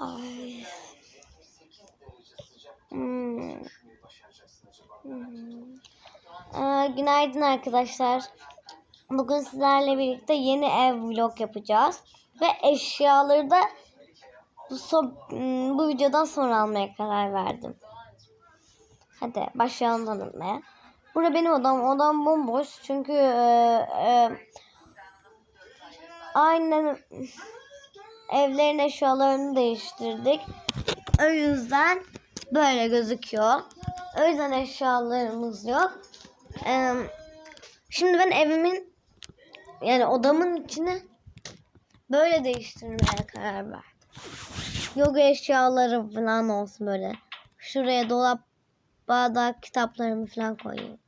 Ay. Hmm. Hmm. Ee, günaydın arkadaşlar. Bugün sizlerle birlikte yeni ev vlog yapacağız. Ve eşyaları da bu, so- hmm, bu videodan sonra almaya karar verdim. Hadi başlayalım tanıtmaya. Burada benim odam. Odam bomboş. Çünkü e, e, aynen evlerin eşyalarını değiştirdik. O yüzden böyle gözüküyor. O yüzden eşyalarımız yok. Ee, şimdi ben evimin yani odamın içine böyle değiştirmeye karar verdim. Yoga eşyaları falan olsun böyle. Şuraya dolap, bardak, kitaplarımı falan koyayım.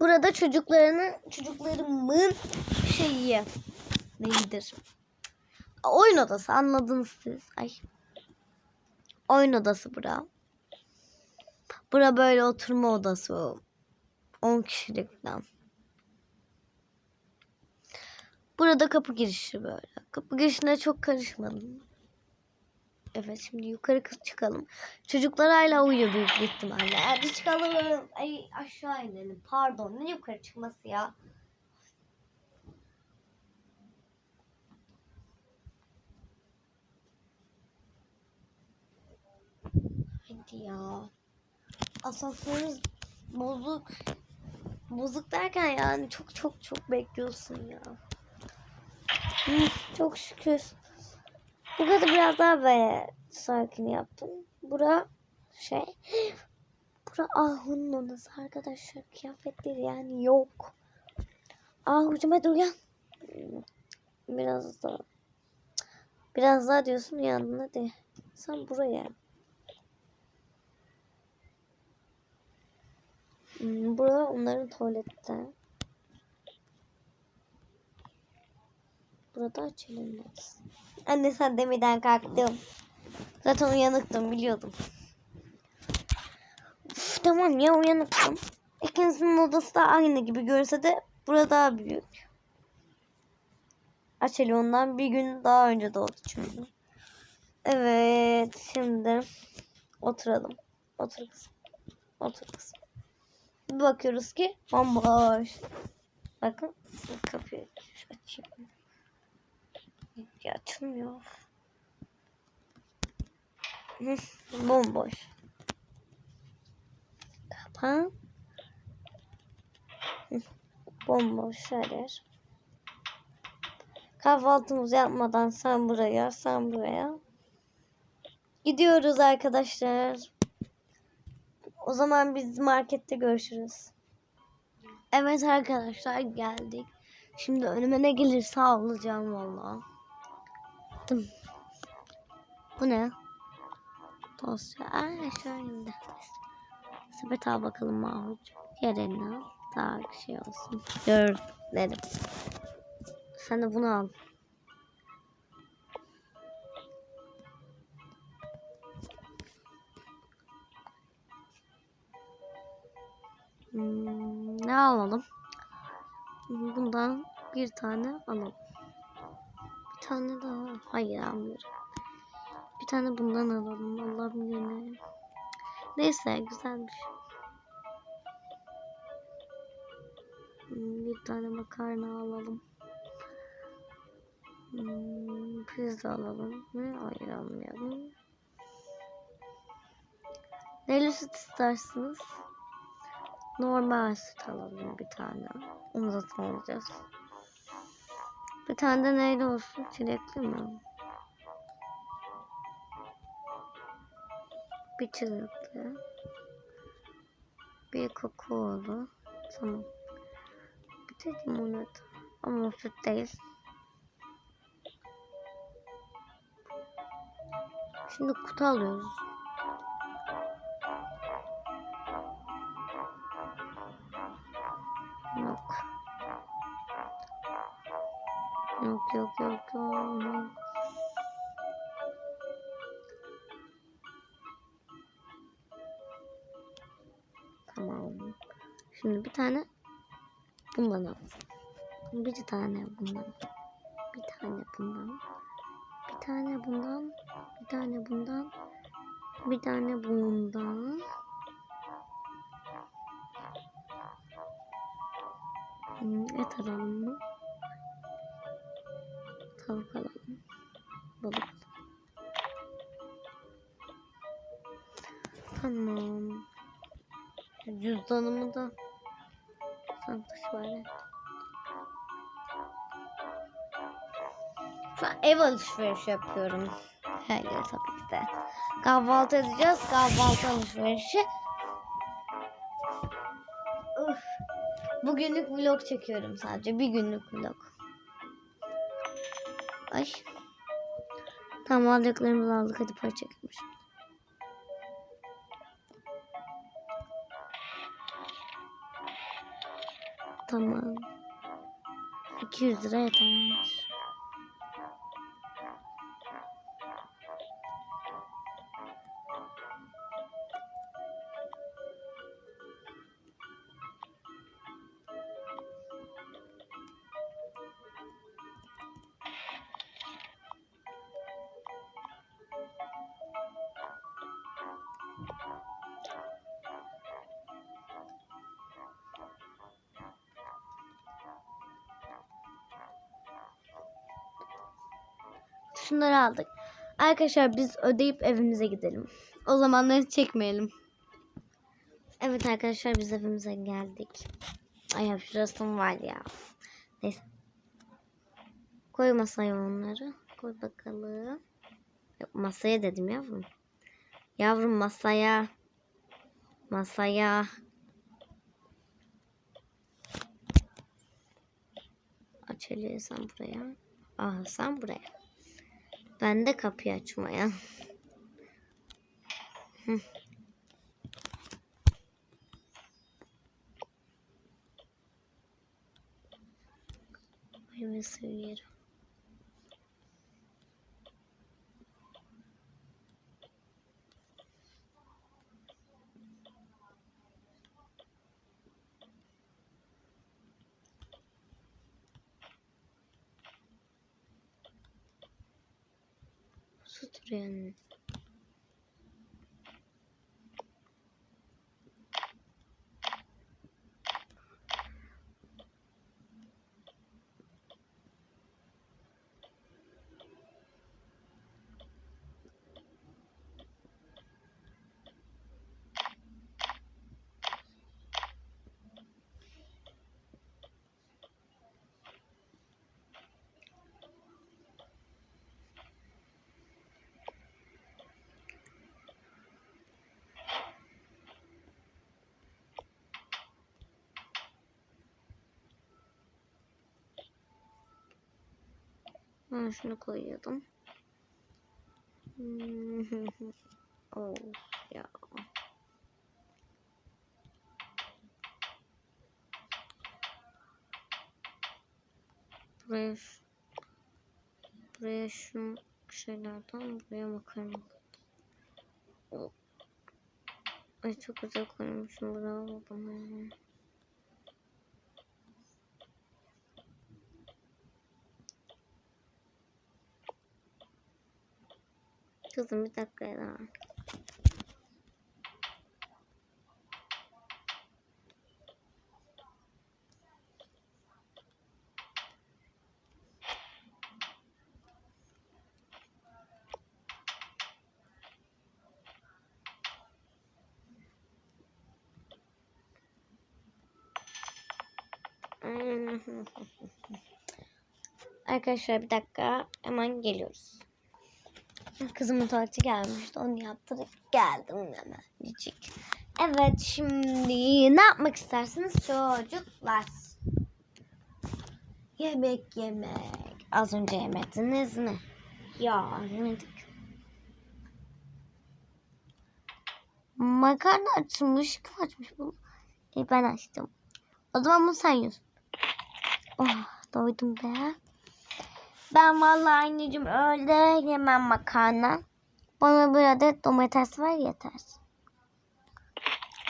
Burada çocuklarının çocuklarımın şeyi neydir? Oyun odası anladınız siz. Ay. Oyun odası bura. Bura böyle oturma odası. 10 kişilik falan. Burada kapı girişi böyle. Kapı girişine çok karışmadım. Evet şimdi yukarı çıkalım. Çocuklar hala uyuyor büyük ihtimalle. Hadi çıkalım. Ay aşağı inelim. Pardon ne yukarı çıkması ya. Ya. Asansörümüz bozuk. Bozuk derken yani çok çok çok bekliyorsun ya. Çok şükür. Bu kadar biraz daha böyle sakin yaptım. Bura şey. Bura Ahu'nun odası arkadaşlar. Kıyafetleri yani yok. Ahu'cum hadi uyan. Biraz daha. Biraz daha diyorsun uyandın hadi. Sen buraya. Hmm, Bura onların tuvalette. Burada açılım odası. Anne sen demeden kalktım. Zaten uyanıktım biliyordum. Uf, tamam ya uyanıktım. İkinizin odası da aynı gibi görse de burada daha büyük. Açeli ondan bir gün daha önce doğdu çünkü. Evet şimdi oturalım. Otur kızım. Otur kızım. Bir bakıyoruz ki bomboş. Bakın kapıyı açayım. Ya açılmıyor. Bomboş. Kapa. Hı, Bomboş her yer. Kahvaltımızı yapmadan sen buraya, sen buraya. Gidiyoruz arkadaşlar. O zaman biz markette görüşürüz. Evet arkadaşlar geldik. Şimdi önüme ne gelirse alacağım valla. Bu ne? Dosya. Aa şöyle. Sepet al bakalım Mahmutcuğum. Yerine al. Daha şey olsun. Gör dedim. Sen de bunu al. Hmm, ne alalım? Bundan bir tane alalım. Bir tane daha. Hayır almıyorum. Bir tane bundan alalım. Allah'ım yine. Neyse güzelmiş. Hmm, Bir tane makarna alalım. Hmm, pizza alalım. Ne? Hayır almayalım. Neli süt istersiniz? Normal süt alalım bir tane. Onu zaten alacağız. Bir tane de neyle olsun? Çilekli mi? Bir çilekli. Bir kakaolu. Tamam. Bir de limonata. Ama süt değil. Şimdi kutu alıyoruz. Yok yok yok yok. Tamam. Şimdi bir tane bundan al. Bir tane bundan. Bir tane bundan. tane bundan. Bir tane bundan. Bir tane bundan. Hmm, et alalım mı? Tavuk alalım. Balık. Tamam. Cüzdanımı da var. evet. Şu an ev alışverişi yapıyorum. Hayır tabii ki de. Kahvaltı edeceğiz. Kahvaltı alışverişi. Uf. Bugünlük vlog çekiyorum sadece. Bir günlük vlog. Ay. Tamam aldıklarımızı aldık. Hadi para çekelim şimdi. Tamam. 200 lira yeter. Şunları aldık. Arkadaşlar biz ödeyip evimize gidelim. O zamanları çekmeyelim. Evet arkadaşlar biz evimize geldik. Ay hapşırasım var ya. Neyse. Koy masaya onları. Koy bakalım. Yok, masaya dedim yavrum. Yavrum masaya. Masaya. Aç eli sen buraya. Ah sen buraya. Ben de kapıyı açmaya. Hı. Meyve suyu Ben şunu koyuyordum. oh ya. Buraya buraya şu şeylerden buraya makarna. Oh. Ay çok güzel koymuşum bravo bana. Kızım bir dakika ya. Arkadaşlar bir dakika hemen geliyoruz. Kızımın tuvaleti gelmişti. Onu yaptırıp geldim hemen. Cicik. Evet şimdi ne yapmak istersiniz çocuklar? Yemek yemek. Az önce yemediniz mi? Ya yemedik. Makarna açmış. Kim açmış bunu? E, ben açtım. O zaman bunu sen yiyorsun. Oh doydum be. Ben vallahi anneciğim öyle yemem makarna. Bana bir adet domates ver yeter.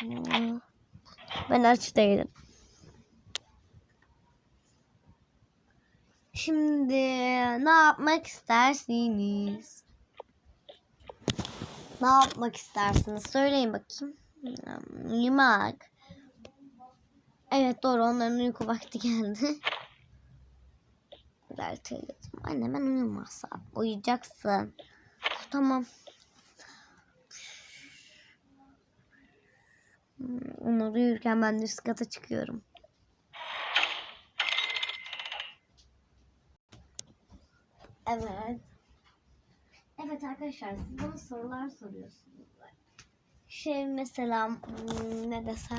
Hmm. Ben aç değilim. Şimdi ne yapmak istersiniz? Ne yapmak istersiniz? Söyleyin bakayım. Hmm, Uyumak. Evet doğru onların uyku vakti geldi. Erteledim. Anne ben uyumazsam. Uyuyacaksın. Tamam. Hmm, Onlar uyurken ben de üst kata çıkıyorum. Evet. Evet arkadaşlar siz bana sorular soruyorsunuz. Şey mesela hmm, ne desem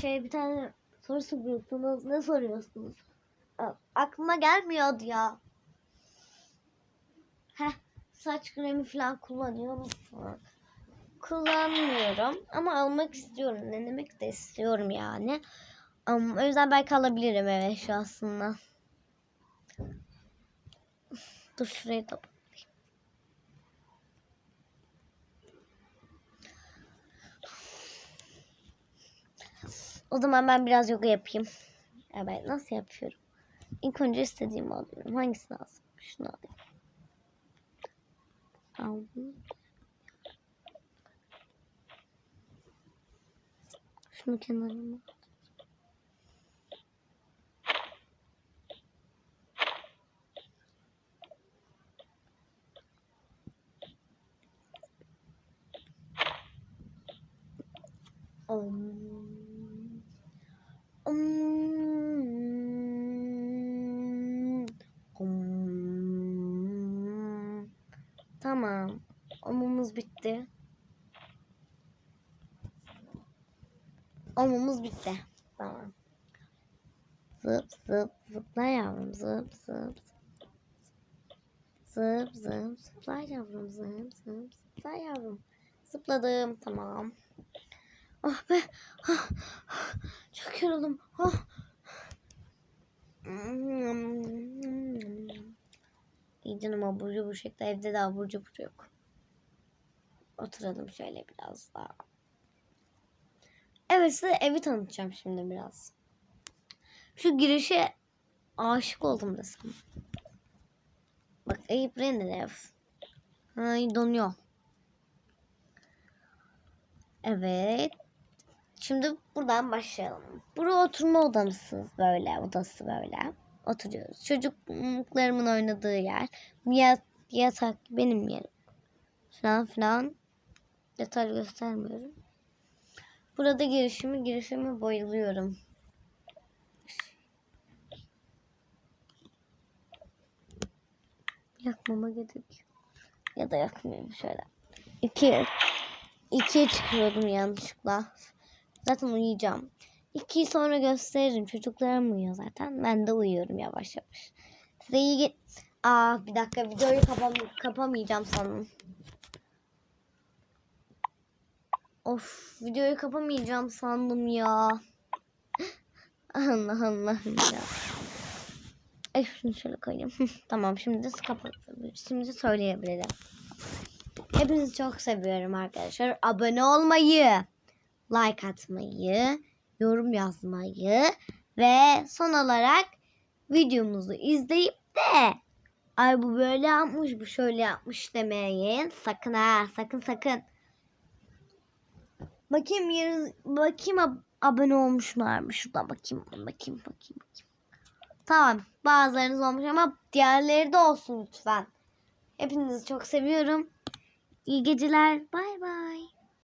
şey bir tane soru soruyorsunuz. Ne soruyorsunuz? Aklıma gelmiyordu ya. Heh, saç kremi falan kullanıyor musun? Kullanmıyorum ama almak istiyorum. Denemek de istiyorum yani. Ama o yüzden belki alabilirim eve şu aslında. Dur şurayı da O zaman ben biraz yoga yapayım. Evet nasıl yapıyorum? İlk önce istediğimi alıyorum. Hangisini alsam? Şunu alayım. Aldım. Şunu kenarıma. Um, um, um. Tamam. Omumuz bitti. Omumuz bitti. Tamam. Zıp zıp zıpla yavrum zıp zıp. Zıp zıp zıpla yavrum zıp zıp zıpla yavrum. Zıpladım tamam. Ah be. Ah, ah, Çok yoruldum. Ah. İyi canım abur cubur şekli evde de abur cubur yok. Oturalım şöyle biraz daha. Evet size evi tanıtacağım şimdi biraz. Şu girişe aşık oldum desem. Bak Eyüp Renner ev. Ay donuyor. Evet. Şimdi buradan başlayalım. Bura oturma odamızsınız böyle. Odası böyle. Oturuyoruz. Çocuklarımın oynadığı yer. Yat, yatak benim yerim. Falan filan. Detay göstermiyorum. Burada girişimi girişimi bayılıyorum. Yakmama gerek. Ya da yakmıyorum şöyle. İki. İkiye çıkıyordum yanlışlıkla. Zaten uyuyacağım. İkiyi sonra gösteririm. Çocuklarım uyuyor zaten. Ben de uyuyorum yavaş yavaş. Size iyi ge- Aa bir dakika videoyu kapam kapamayacağım sandım. Of videoyu kapamayacağım sandım ya. Allah Allah'ım ya. Ay şunu şöyle koyayım. tamam şimdi. Şimdi söyleyebilirim. Hepinizi çok seviyorum arkadaşlar. Abone olmayı, like atmayı, yorum yazmayı ve son olarak videomuzu izleyip de ay bu böyle yapmış, bu şöyle yapmış demeyin. Sakın ha, sakın sakın. Bakayım yarın, bakayım ab- abone olmuşlar mı? Şuradan bakayım, bakayım, bakayım, bakayım. Tamam, bazılarınız olmuş ama diğerleri de olsun lütfen. Hepinizi çok seviyorum. İyi geceler. Bay bay.